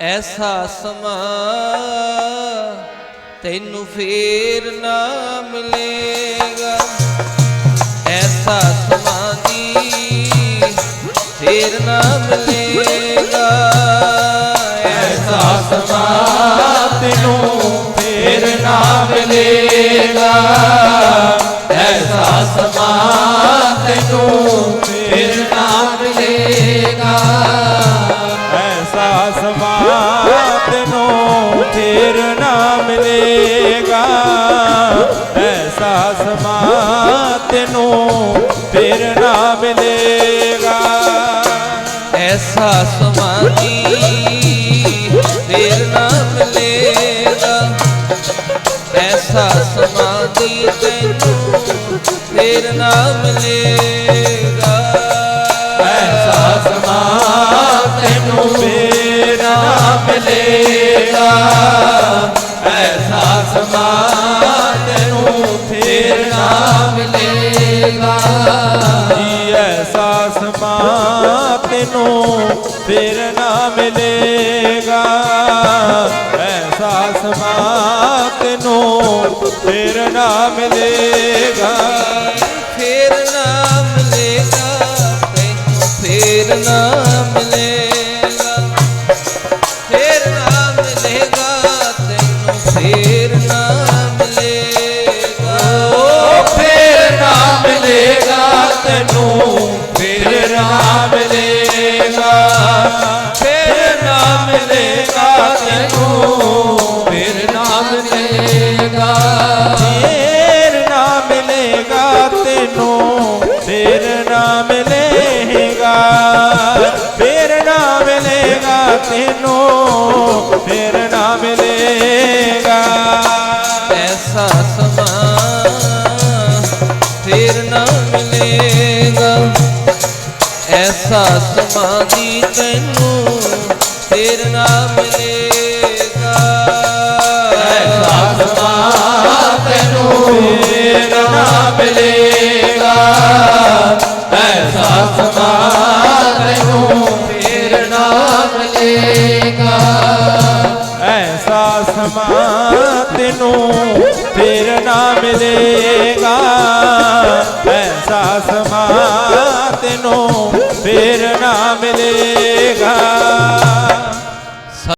ਐਸਾ ਸਮਾਂ ਤੈਨੂੰ ਫੇਰ ਨਾ ਮਿਲੇਗਾ। ਐਸਾ ਸਮਾਂ ਦੀ ਫੇਰ ਨਾ ਮਿਲੇਗਾ। ਐਸਾ ਸਮਾਂ ਤੈਨੂੰ ਫੇਰ ਨਾ ਮਿਲੇਗਾ। ਸਮਾਂ ਤੈਨੂੰ ਫੇਰ ਨਾ ਮਿਲੇਗਾ। ਐਸਾ ਸਮਾਂ ਦੀ ਫੇਰ ਨਾ ਮਿਲੇਗਾ। ਐਸਾ ਸਮਾਂ ਦੀ ਤੈਨੂੰ ਫੇਰ ਨਾ ਮਿਲੇਗਾ। ਐਸਾ ਸਮਾਂ ਤੈਨੂੰ ਫੇਰ ਨਾ ਮਿਲੇਗਾ। ਐਸਾ ਸਮਾਂ ਸਮਾਂ ਤੈਨੂੰ ਫੇਰ ਨਾ ਮਿਲੇਗਾ। ਐਸਾ ਸਮਾਂ ਤੈਨੂੰ ਫੇਰ ਨਾ ਮਿਲੇਗਾ। ਮਿਲੇਗਾ। ਫੇਰ ਨਾ ਮਿਲੇਗਾ ਤੈਨੂੰ ਫੇਰ ਨਾ ਮਿਲੇਗਾ। ਫੇਰ ਨਾ ਮਿਲੇਗਾ ਤੈਨੂੰ ਫੇਰ ਨਾ ਮਿਲੇਗਾ। ਐਸਾ ਸਮਾਂ ਫੇਰ ਨਾ ਮਿਲੇਗਾ। ਐਸਾ ਸਮਾਂ ਦੀ ਤੈਨੂੰ ਫੇਰ ਨਾ ਮਿਲੇਗਾ। ਸਮਾਂ ਤੈਨੂੰ ਫੇਰ ਨਾ ਮਿਲੇਗਾ। ਐਸਾ ਸਮਾਂ ਤੈਨੂੰ ਫੇਰ ਨਾ ਮਿਲੇਗਾ। ਐਸਾ ਸਮਾਂ ਤੈਨੂੰ ਫੇਰ ਨਾ ਮਿਲੇਗਾ। ਐਸਾ ਸਮਾਂ ਤੈਨੂੰ ਫੇਰ ਨਾ